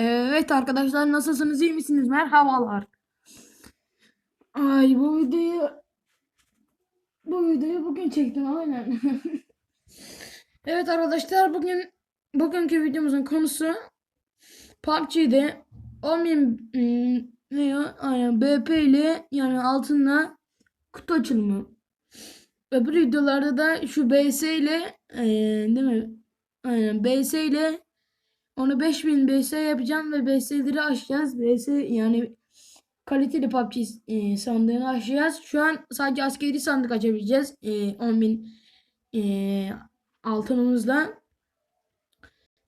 Evet arkadaşlar nasılsınız iyi misiniz? Merhabalar. Ay bu videoyu bu videoyu bugün çektim aynen. evet arkadaşlar bugün bugünkü videomuzun konusu PUBG'de 10.000 ım, ne ya? Aynen BP ile yani altınla kutu açılımı. Öbür videolarda da şu BS ile eee, değil mi? Aynen BS ile onu 5000 BS yapacağım ve BS'leri açacağız. BS yani kaliteli PUBG e, sandığını açacağız. Şu an sadece askeri sandık açabileceğiz. E, 10.000 e, altınımızla.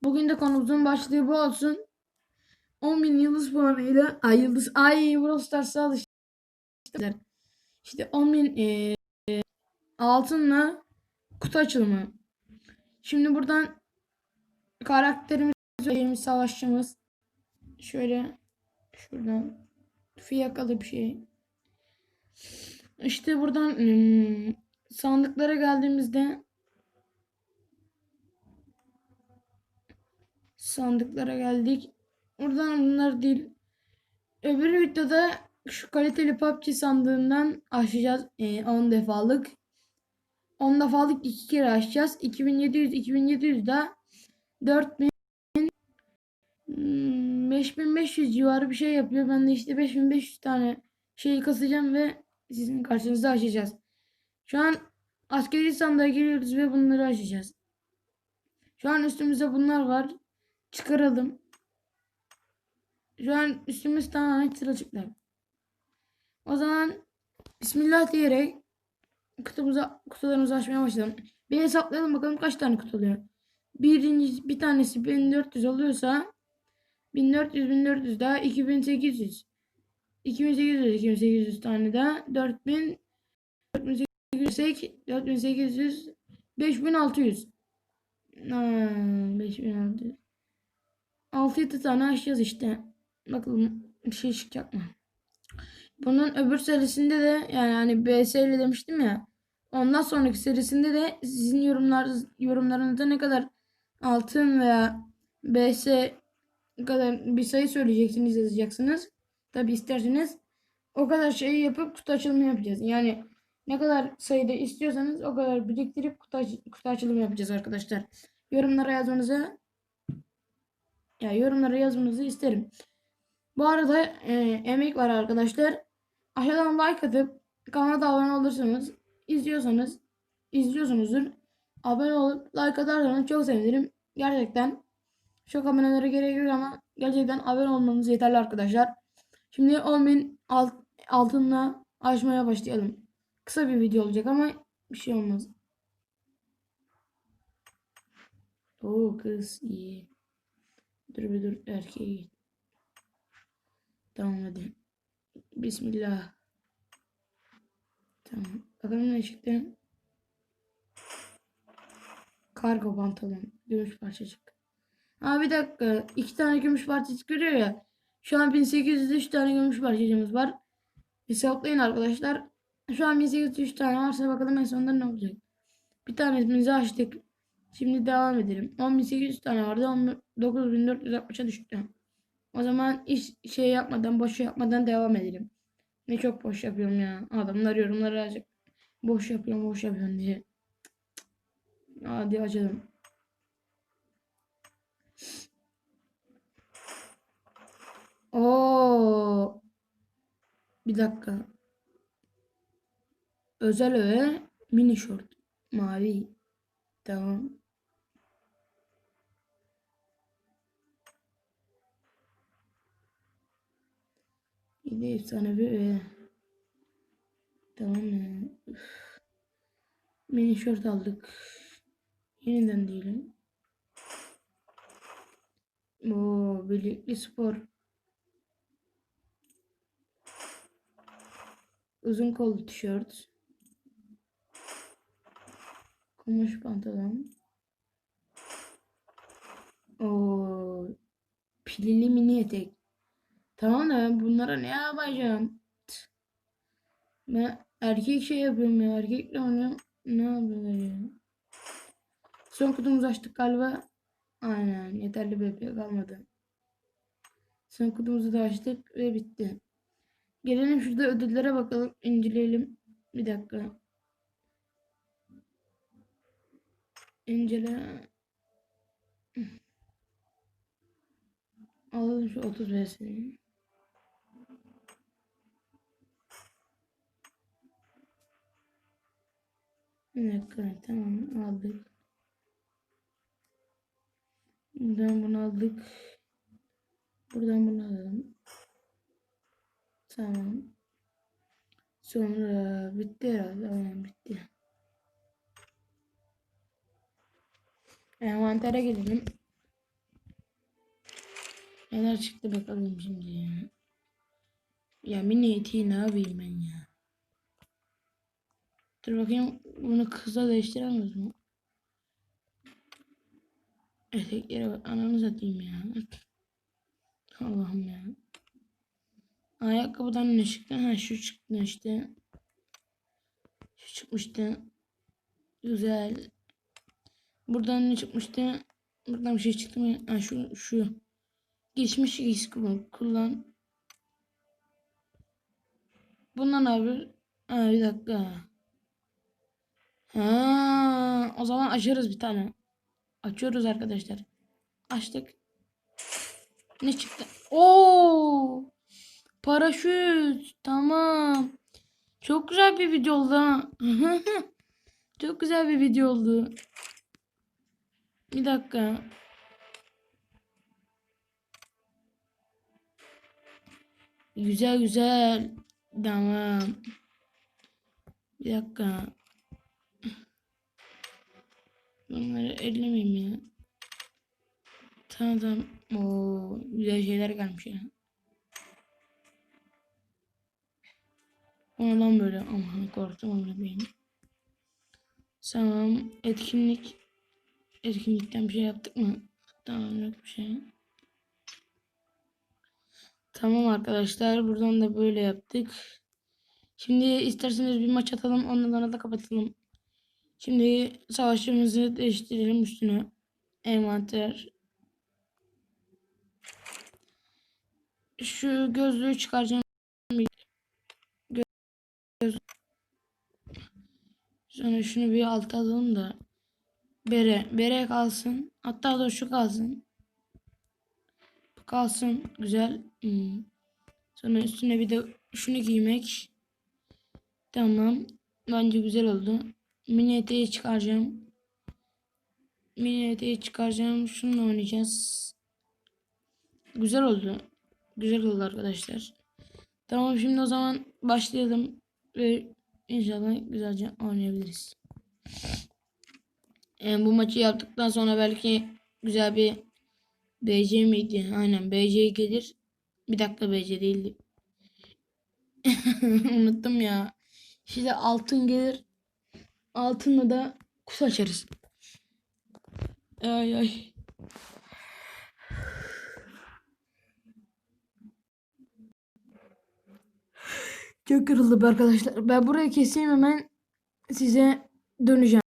Bugün de konumuzun başlığı bu olsun. 10.000 yıldız puanıyla ay yıldız ay Brawl Stars'a alıştık. İşte 10.000 e, altınla kutu açılımı. Şimdi buradan karakterimiz Yerimiz savaşçımız. Şöyle şuradan fiyakalı bir şey. İşte buradan hmm, sandıklara geldiğimizde sandıklara geldik. Buradan bunlar değil. Öbür videoda şu kaliteli PUBG sandığından açacağız. e, 10 defalık. 10 defalık 2 kere açacağız. 2700 2700 da 4000 Hmm, 5500 civarı bir şey yapıyor. Ben de işte 5500 tane şeyi kasacağım ve sizin karşınızda açacağız. Şu an askeri sandığa giriyoruz ve bunları açacağız. Şu an üstümüzde bunlar var. Çıkaralım. Şu an üstümüz tamamen sırılçıklar. O zaman Bismillah diyerek kutumuza, kutularımızı açmaya başlayalım. Bir hesaplayalım bakalım kaç tane kutu oluyor. Birinci, bir tanesi 1400 oluyorsa 1400 1400 daha 2800. 2800 2800 tane daha 4000 4800 4800 5600. Ha, 5600. 6-7 tane açacağız işte. Bakalım bir şey çıkacak mı? Bunun öbür serisinde de yani hani BS ile demiştim ya. Ondan sonraki serisinde de sizin yorumlar yorumlarınızda ne kadar altın veya BS kadar bir sayı söyleyeceksiniz yazacaksınız. Tabi isterseniz o kadar şeyi yapıp kutu açılımı yapacağız. Yani ne kadar sayıda istiyorsanız o kadar biriktirip kutu, aç- kutu açılımı yapacağız arkadaşlar. Yorumlara yazmanızı ya yorumlara yazmanızı isterim. Bu arada e, emek var arkadaşlar. Aşağıdan like atıp kanala da abone olursanız izliyorsanız izliyorsunuzdur. Abone olup like atarsanız çok sevinirim. Gerçekten çok abonelere gerek yok ama gerçekten abone olmanız yeterli arkadaşlar. Şimdi 10.000 alt, altınla açmaya başlayalım. Kısa bir video olacak ama bir şey olmaz. Oo kız iyi. Dur bir dur erkeği. Tamam hadi. Bismillah. Tamam. Bakalım ne çıktı. Kargo pantolon. Gümüş parçacık. Aa bir dakika. iki tane gümüş parçacık görüyor ya. Şu an 1803 tane gümüş parçacığımız var. Hesaplayın arkadaşlar. Şu an 1803 tane varsa bakalım en sonunda ne olacak. Bir tanesini açtık. Şimdi devam edelim. 10800 tane vardı. 9460'a düştü. O zaman iş şey yapmadan, boş yapmadan devam edelim. Ne çok boş yapıyorum ya. Adamlar yorumları yazacak. Boş yapıyorum, boş yapıyorum diye. Hadi açalım. Oo. Bir dakika. Özel öğe mini short. Mavi. Tamam. Bir de efsane bir öğe. Tamam ya. Mini short aldık. Yeniden diyelim. Oo, birlikte spor. Uzun kollu tişört. Kumaş pantolon. Oo, pilili mini etek. Tamam da ben bunlara ne yapacağım? Ben erkek şey yapıyorum ya. Erkekle oynuyorum. Ne yapıyorlar ya? Son kutumuzu açtık galiba. Aynen. Yeterli BP kalmadı. Son kutumuzu da açtık ve bitti. Gelelim şurada ödüllere bakalım. inceleyelim. Bir dakika. İncele. Alalım şu 30 versiyonu. Bir dakika tamam aldık. Buradan bunu aldık. Buradan bunu alalım. Tamam. Sonra bitti herhalde. Aynen bitti. Envantere gidelim. Neler çıktı bakalım şimdi ya. Ya mini etiği ne yapayım ben ya. Dur bakayım bunu kıza değiştiremez mi? Eteklere bak ananı satayım ya. Allah'ım ya. Ayakkabıdan ne çıktı? Ha şu çıktı işte. Şu çıkmıştı. Güzel. Buradan ne çıkmıştı? Buradan bir şey çıktı mı? Ha şu şu. Geçmiş kullan. kullan. Bundan abi. Ha bir dakika. Ha, o zaman açarız bir tane. Açıyoruz arkadaşlar. Açtık. Ne çıktı? Oo! Paraşüt. Tamam. Çok güzel bir video oldu. Çok güzel bir video oldu. Bir dakika. Güzel güzel. Tamam. Bir dakika. Bunları ellemeyeyim ya. Tamam tamam. Oo, güzel şeyler gelmiş ya. Ondan böyle aman korktum onu benim. Tamam etkinlik etkinlikten bir şey yaptık mı? Tamam yok bir şey. Tamam arkadaşlar buradan da böyle yaptık. Şimdi isterseniz bir maç atalım ondan sonra da kapatalım. Şimdi savaşçımızı değiştirelim üstüne. Envanter. Şu gözlüğü çıkaracağım. Sonra şunu bir alta alalım da. Bere. Bere kalsın. Hatta da şu kalsın. Bu kalsın. Güzel. Hmm. Sonra üstüne bir de şunu giymek. Tamam. Bence güzel oldu. Mini eteği çıkaracağım. Mini eteği çıkaracağım. Şununla oynayacağız. Güzel oldu. Güzel oldu arkadaşlar. Tamam şimdi o zaman başlayalım. Ve inşallah güzelce oynayabiliriz. Yani bu maçı yaptıktan sonra belki güzel bir BC miydi? Aynen BC gelir. Bir dakika BC değildi. Unuttum ya. İşte altın gelir. Altınla da kutu açarız. Ay ay. Çok kırıldım arkadaşlar. Ben burayı keseyim hemen size döneceğim.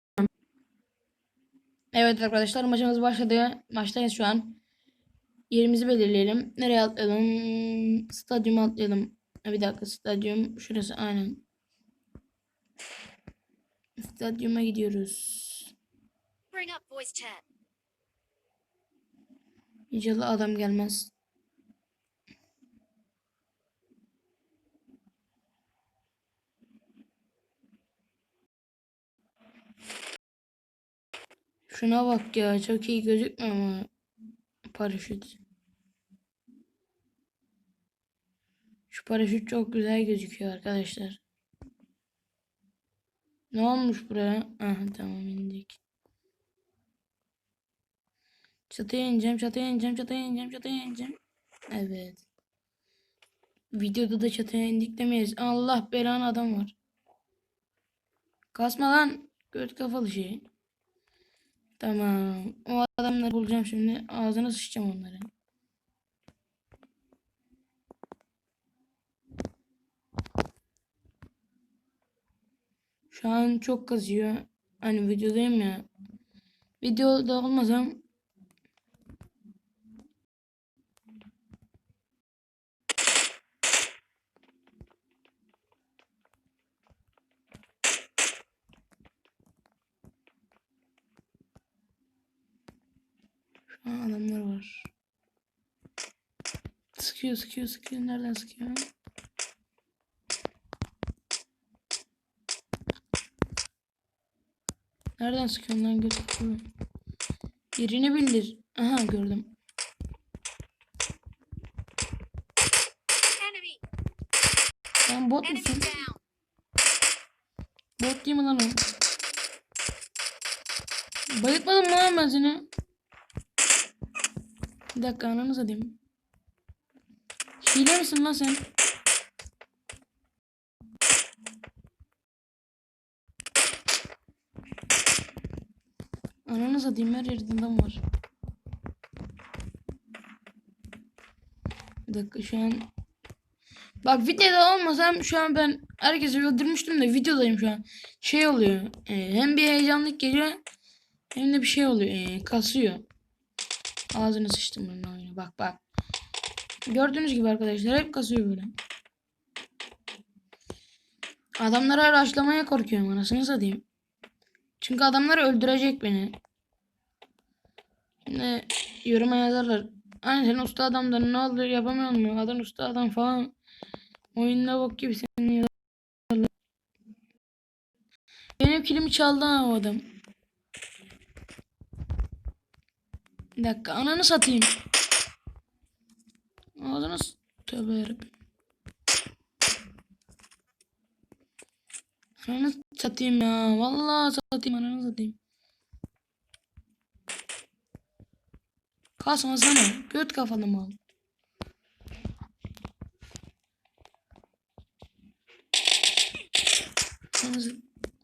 Evet arkadaşlar maçımız başladı. Maçtayız şu an. Yerimizi belirleyelim. Nereye atlayalım? Stadyuma atlayalım. Bir dakika stadyum. Şurası aynen. Stadyuma gidiyoruz. Bring up voice chat. İnşallah adam gelmez. Şuna bak ya çok iyi gözükmüyor mu paraşüt? Şu paraşüt çok güzel gözüküyor arkadaşlar. Ne olmuş buraya? Aha tamam indik. Çatıya ineceğim, çatıya ineceğim, çatıya ineceğim, çatıya ineceğim. Evet. Videoda da çatıya indik demeyiz. Allah belanı adam var. Kasma lan. Göt kafalı şey. Tamam. O adamları bulacağım şimdi. Ağzına sıçacağım onları. Şu an çok kazıyor. Hani videodayım ya. Videoda olmasam An adamlar var. Sıkıyor sıkıyor sıkıyor. Nereden sıkıyor? Nereden sıkıyorsun lan gözüküyor. Yerini bildir. Aha gördüm. Sen bot musun? Bot değil mi lan o? Bayıtmadım mı lan ben seni? Bir dakika ananı satayım. Hile misin lan sen? Ananı satayım her yerde adam var. Bir dakika şu an Bak videoda olmasam şu an ben herkesi öldürmüştüm de videodayım şu an. Şey oluyor. e, hem bir heyecanlık geliyor hem de bir şey oluyor. e, kasıyor. Ağzını sıçtım bunun oyunu. Bak bak. Gördüğünüz gibi arkadaşlar hep kasıyor böyle. Adamları araçlamaya korkuyorum anasını satayım. Çünkü adamlar öldürecek beni. Şimdi yoruma yazarlar. Hani sen usta adamdan ne oldu yapamıyor mu? Adam usta adam falan. Oyunda bok gibi senin yazarlar. Benim kilimi çaldı ha o adam. Bir dakika ananı satayım. Ağzını tövbe yarabbim. Ananı satayım ya. Vallahi satayım ananı satayım. Kasma sana. Göt kafalı mal.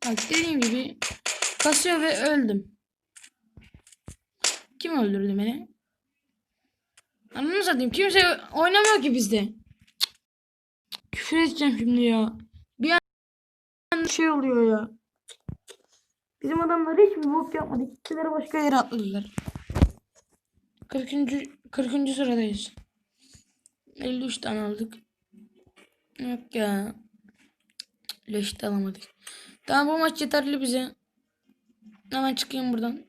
Bak dediğim gibi kasıyor ve öldüm. Kim öldürdü beni? Ananı satayım. Kimse oynamıyor ki bizde. Küfür edeceğim şimdi ya. Bir an şey oluyor ya. Bizim adamlar hiçbir bok yapmadı. Gittiler başka yere atladılar. 40. 40. sıradayız. 53 tane aldık. Yok ya. Leş de alamadık. Tamam bu maç yeterli bize. Hemen çıkayım buradan.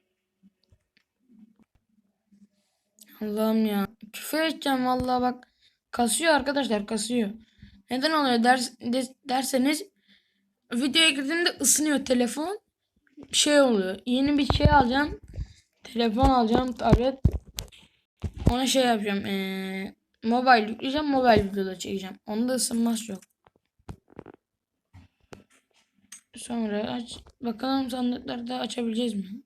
Allah'ım ya. Küfür edeceğim vallahi bak. Kasıyor arkadaşlar kasıyor. Neden oluyor ders, de- derseniz videoya girdiğimde ısınıyor telefon. Şey oluyor. Yeni bir şey alacağım. Telefon alacağım. Tablet. Ona şey yapacağım. Ee, mobile yükleyeceğim. Mobile videoda çekeceğim. Onda ısınmaz yok. Sonra aç. Bakalım sandıklarda açabileceğiz mi?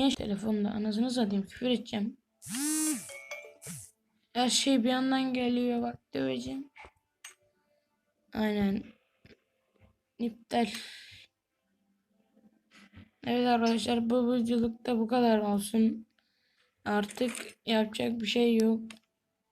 Niye telefonda anasını satayım küfür edeceğim. Her şey bir yandan geliyor bak döveceğim. Aynen. İptal. Evet arkadaşlar bu videolukta bu kadar olsun. Artık yapacak bir şey yok.